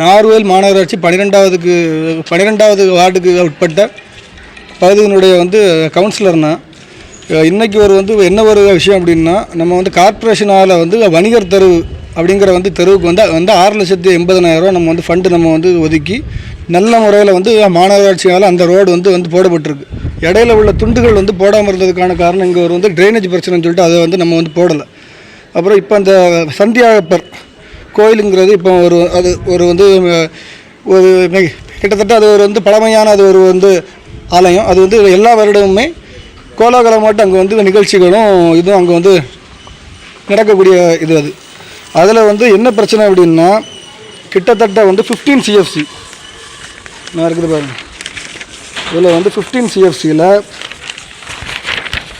நார்வேல் மாநகராட்சி பன்னிரெண்டாவதுக்கு பன்னிரெண்டாவது வார்டுக்கு உட்பட்ட பகுதியினுடைய வந்து கவுன்சிலர்னா இன்றைக்கி ஒரு வந்து என்ன ஒரு விஷயம் அப்படின்னா நம்ம வந்து கார்ப்பரேஷனால் வந்து வணிகர் தெரு அப்படிங்கிற வந்து தெருவுக்கு வந்து வந்து ஆறு லட்சத்தி எண்பதனாயிரம் நம்ம வந்து ஃபண்டு நம்ம வந்து ஒதுக்கி நல்ல முறையில் வந்து மாநகராட்சியால் அந்த ரோடு வந்து வந்து போடப்பட்டிருக்கு. இடையில உள்ள துண்டுகள் வந்து போடாமல் இருந்ததுக்கான காரணம் இங்கே ஒரு வந்து ட்ரைனேஜ் பிரச்சனைன்னு சொல்லிட்டு அதை வந்து நம்ம வந்து போடலை. அப்புறம் இப்போ அந்த சந்தியாகப்பர் கோயிலுங்கிறது இப்போ ஒரு அது ஒரு வந்து ஒரு கிட்டத்தட்ட அது ஒரு வந்து பழமையான அது ஒரு வந்து ஆலயம். அது வந்து எல்லா வருடமுமே கோலாகலமாட்டு அங்கே வந்து நிகழ்ச்சிகளும் இதுவும் அங்கே வந்து நடக்கக்கூடிய இது அது. அதில் வந்து என்ன பிரச்சனை அப்படின்னா கிட்டத்தட்ட வந்து ஃபிஃப்டீன் சிஎஃப்சி நான் இருக்குது பாருங்கள் இதில் வந்து ஃபிஃப்டீன் சிஎஃப்சியில்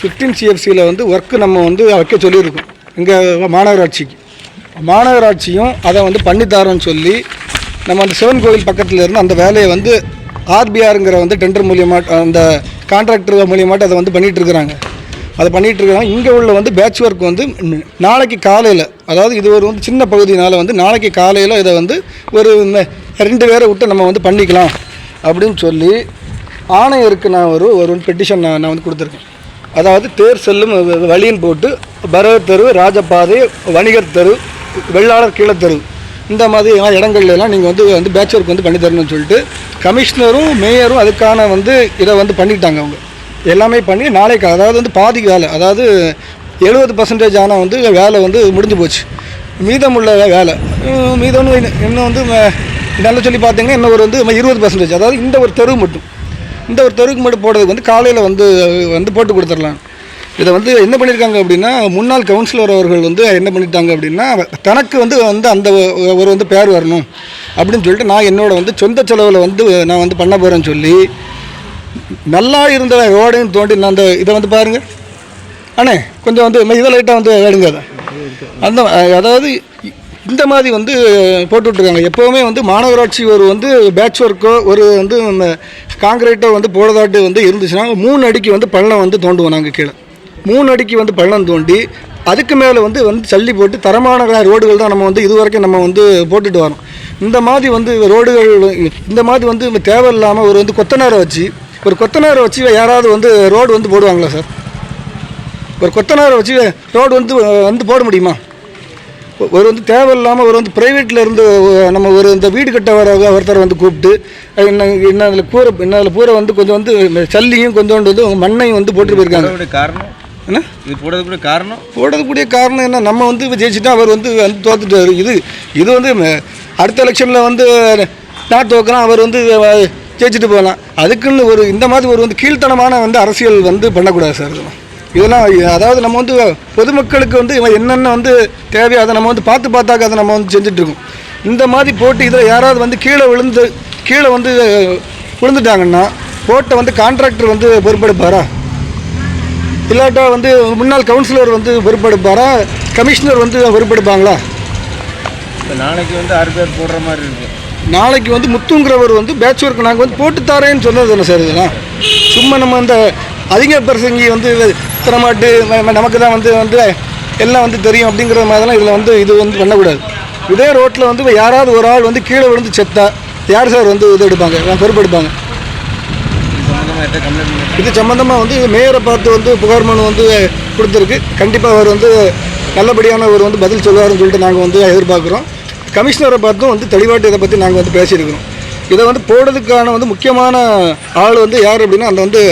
ஃபிஃப்டீன் சிஎஃப்சியில் வந்து ஒர்க்கு நம்ம வந்து வைக்க சொல்லியிருக்கோம். இங்கே மாநகராட்சிக்கு. மாநகராட்சியும் அதை வந்து பண்ணித்தாரோன்னு சொல்லி நம்ம அந்த சிவன் கோவில் பக்கத்தில் இருந்து அந்த வேலையை வந்து ஆர்பிஆருங்கிற வந்து டெண்டர் மூலியமாக அந்த கான்ட்ராக்டர் மூலியமாட்டு அதை வந்து பண்ணிகிட்டு இருக்கிறாங்க அதை பண்ணிகிட்டு இங்கே உள்ள வந்து பேட்ச் ஒர்க் வந்து நாளைக்கு காலையில் அதாவது இது ஒரு வந்து சின்ன பகுதினால் வந்து நாளைக்கு காலையில் இதை வந்து ஒரு ரெண்டு பேரை விட்டு நம்ம வந்து பண்ணிக்கலாம் அப்படின்னு சொல்லி ஆணையருக்கு நான் ஒரு ஒரு பெட்டிஷன் நான் நான் வந்து கொடுத்துருக்கேன். அதாவது தேர் செல்லும் வழின்னு போட்டு பரவ தெரு ராஜபாதை வணிகர் தெரு வெள்ளாளர் கீழே தெரு இந்த மாதிரி இடங்கள்லாம் நீங்கள் வந்து வந்து பேட்ச் ஒர்க் வந்து பண்ணி தரணும்னு சொல்லிட்டு கமிஷனரும் மேயரும் அதுக்கான வந்து இதை வந்து பண்ணிட்டாங்க அவங்க. எல்லாமே பண்ணி நாளைக்கு அதாவது வந்து பாதி வேலை அதாவது எழுபது பர்சன்டேஜ் ஆனால் வந்து வேலை வந்து முடிஞ்சு போச்சு. மீதமுள்ள வேலை மீதம்னு மீதம் இன்னும் வந்து ம- நல்லா சொல்லி பார்த்தீங்கன்னா இன்னும் ஒரு வந்து இருபது பர்சன்டேஜ் அதாவது இந்த ஒரு தெரு மட்டும். இந்த ஒரு தெருவுக்கு மட்டும் போடுறதுக்கு வந்து காலையில் வந்து வந்து போட்டு கொடுத்துடலாம். இதை வந்து என்ன பண்ணியிருக்காங்க அப்படின்னா முன்னாள் கவுன்சிலர் அவர்கள் வந்து என்ன பண்ணிட்டாங்க அப்படின்னா தனக்கு வந்து வந்து அந்த ஒரு வந்து பேர் வரணும் அப்படின்னு சொல்லிட்டு நான் என்னோட வந்து சொந்த செலவில் வந்து நான் வந்து பண்ண போகிறேன்னு சொல்லி நல்லா இருந்த ரோடையும் தோண்டி நான் அந்த இதை வந்து பாருங்க. அண்ணே கொஞ்சம் வந்து இதை லைட்டாக வந்து எடுங்க அதை. அந்த அதாவது இந்த மாதிரி வந்து போட்டு விட்ருக்காங்க எப்போவுமே வந்து மாநகராட்சி ஒரு வந்து பேட்ச் ஒர்க்கோ ஒரு வந்து காங்கிரீட்டோ வந்து போடுறதாட்டு வந்து இருந்துச்சுன்னா மூணு அடிக்கு வந்து பள்ளம் வந்து தோண்டுவோம் நாங்கள் கீழே. மூணு அடிக்கு வந்து பள்ளம் தோண்டி அதுக்கு மேலே வந்து வந்து சல்லி போட்டு தரமான ரோடுகள் தான் நம்ம வந்து இது வரைக்கும் நம்ம வந்து போட்டுட்டு வரோம். இந்த மாதிரி வந்து ரோடுகள் இந்த மாதிரி வந்து தேவையில்லாமல் ஒரு வந்து கொத்தனாரை வச்சு ஒரு கொத்தனாரை வச்சு யாராவது வந்து ரோடு வந்து போடுவாங்களா சார்? ஒரு கொத்தனாரை வச்சு ரோடு வந்து வந்து போட முடியுமா? ஒரு வந்து தேவையில்லாமல் ஒரு வந்து ப்ரைவேட்டில் இருந்து நம்ம ஒரு இந்த வீடு கட்ட வர ஒருத்தரை வந்து கூப்பிட்டு என்ன என்ன அதில் கூரை என்ன அதில் கூரை வந்து கொஞ்சம் வந்து சல்லியும் கொஞ்சோண்டு வந்து மண்ணையும் வந்து போட்டு போயிருக்காங்க. காரணம்? என்ன? இது போடுறதுக்கு காரணம்? போடுறதுக்கூடிய காரணம் என்ன? நம்ம வந்து இப்போ ஜெயிச்சுட்டா அவர் வந்து வந்து தோத்துட்டாரு இது இது வந்து அடுத்த எலெக்ஷனில் வந்து நான் தோக்குறேன் அவர் வந்து ஜெயிச்சுட்டு போகலாம். அதுக்குன்னு ஒரு இந்த மாதிரி ஒரு வந்து கீழ்த்தனமான வந்து அரசியல் வந்து பண்ணக்கூடாது சார். இதெல்லாம் இதெல்லாம் அதாவது நம்ம வந்து பொதுமக்களுக்கு வந்து என்னென்ன வந்து தேவையோ அதை நம்ம வந்து பார்த்து பார்த்தாக்க அதை நம்ம வந்து செஞ்சுட்ருக்கோம் இந்த மாதிரி போட்டு இதில் யாராவது வந்து கீழே விழுந்து கீழே வந்து விழுந்துட்டாங்கன்னா போட்ட வந்து கான்ட்ராக்டர் வந்து பொறுப்பெடுப்பாரா? இல்லாட்டா வந்து முன்னாள் கவுன்சிலர் வந்து பொறுப்பெடுப்பாரா கமிஷனர் வந்து பொறுப்பெடுப்பாங்களா இப்போ நாளைக்கு வந்து ஆறு பேர் போடுற மாதிரி இருக்கு. நாளைக்கு வந்து முத்துங்கிறவர் வந்து பேட்ச் ஒர்க் நாங்கள் வந்து போட்டு தரேன்னு சொன்னது தானே சார் இதெல்லாம்? சும்மா நம்ம இந்த அதிக பிரசங்கி வந்து திறமாட்டு நமக்கு தான் வந்து வந்து எல்லாம் வந்து தெரியும் அப்படிங்கிற மாதிரிலாம் இதில் வந்து இது வந்து பண்ணக்கூடாது. இதே ரோட்டில் வந்து யாராவது ஒரு ஆள் வந்து கீழே விழுந்து செத்தா யார் சார் வந்து இது எடுப்பாங்க? பொறுப்பெடுப்பாங்க இது சம்மந்தமாக வந்து மேயரை பார்த்து வந்து புகார் மனு வந்து கொடுத்துருக்கு. கண்டிப்பாக அவர் வந்து நல்லபடியான ஒரு வந்து பதில் சொல்லுவாருன்னு சொல்லிட்டு நாங்கள் வந்து எதிர்பார்க்குறோம். கமிஷனரை பார்த்தும் வந்து தெளிவாட்டு இதை பற்றி நாங்கள் வந்து பேசியிருக்கிறோம். இதை வந்து போடுறதுக்கான வந்து முக்கியமான ஆள் வந்து யார் அப்படின்னா அந்த வந்து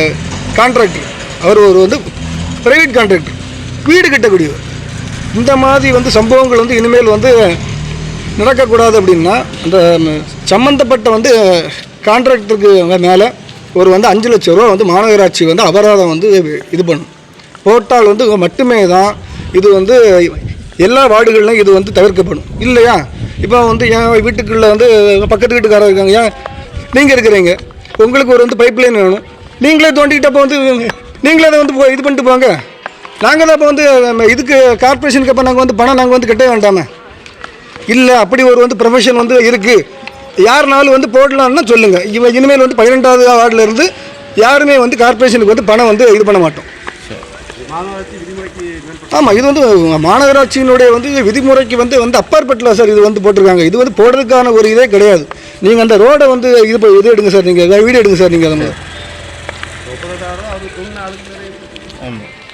கான்ட்ராக்டர் அவர் ஒரு வந்து ப்ரைவேட் கான்ட்ராக்டர் வீடு கட்டக்கூடியவர். இந்த மாதிரி வந்து சம்பவங்கள் வந்து இனிமேல் வந்து நடக்கக்கூடாது அப்படின்னா அந்த சம்மந்தப்பட்ட வந்து கான்ட்ராக்டருக்கு மேலே ஒரு வந்து அஞ்சு லட்ச ரூபா வந்து மாநகராட்சி வந்து அபராதம் வந்து இது பண்ணும். போட்டால் வந்து மட்டுமே தான் இது வந்து எல்லா வார்டுகள்லையும் இது வந்து தவிர்க்கப்படும். இல்லையா? இப்போ வந்து என் வீட்டுக்குள்ளே வந்து பக்கத்து வீட்டுக்காரர் இருக்காங்க. ஏன்? நீங்கள் இருக்கிறீங்க. உங்களுக்கு ஒரு வந்து பைப் லைன் வேணும். நீங்களே தோண்டிக்கிட்டப்போ வந்து நீங்களே அதை வந்து போ- இது பண்ணிட்டு போங்க. நாங்கள் தான் இப்போ வந்து நம்ம இதுக்கு கார்ப்பரேஷனுக்கு அப்போ நாங்கள் வந்து பணம் நாங்கள் வந்து கட்ட வேண்டாமே. இல்லை அப்படி ஒரு வந்து ப்ரொஃபஷன் வந்து இருக்குது யாருனாலும் வந்து போடலாம்னு சொல்லுங்கள் இவன் இனிமேல் வந்து பன்னிரெண்டாவது வார்டில் இருந்து யாருமே வந்து கார்ப்பரேஷனுக்கு வந்து பணம் வந்து இது பண்ண மாட்டோம். ஆமாம் இது வந்து மாநகராட்சியினுடைய வந்து விதிமுறைக்கு வந்து வந்து அப்பாற்பட்டல சார் இது வந்து போட்டிருக்காங்க. இது வந்து போடுறதுக்கான ஒரு இதே கிடையாது. நீங்கள் அந்த ரோடை வந்து இது இது எடுங்க சார் நீங்கள் வீடியோ எடுங்க சார் நீங்கள் அதை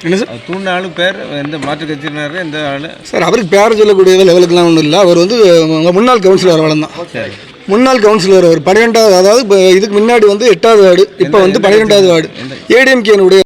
என்ன சார் அது தூண்ட ஆளு பேர் எந்த மாற்று கட்சியினாரு எந்த ஆள்? சார் அவருக்கு பேர் சொல்லக்கூடிய லெவலுக்குலாம் ஒன்றும் இல்லை. அவர் வந்து உங்க முன்னாள் கவுன்சிலர் அவ்வளோதான் சரி. முன்னாள் கவுன்சிலர் அவர் பன்னிரெண்டாவது அதாவது இதுக்கு முன்னாடி வந்து எட்டாவது வார்டு இப்போ வந்து பன்னிரெண்டாவது வார்டு. ஏடிஎம்கேனுடைய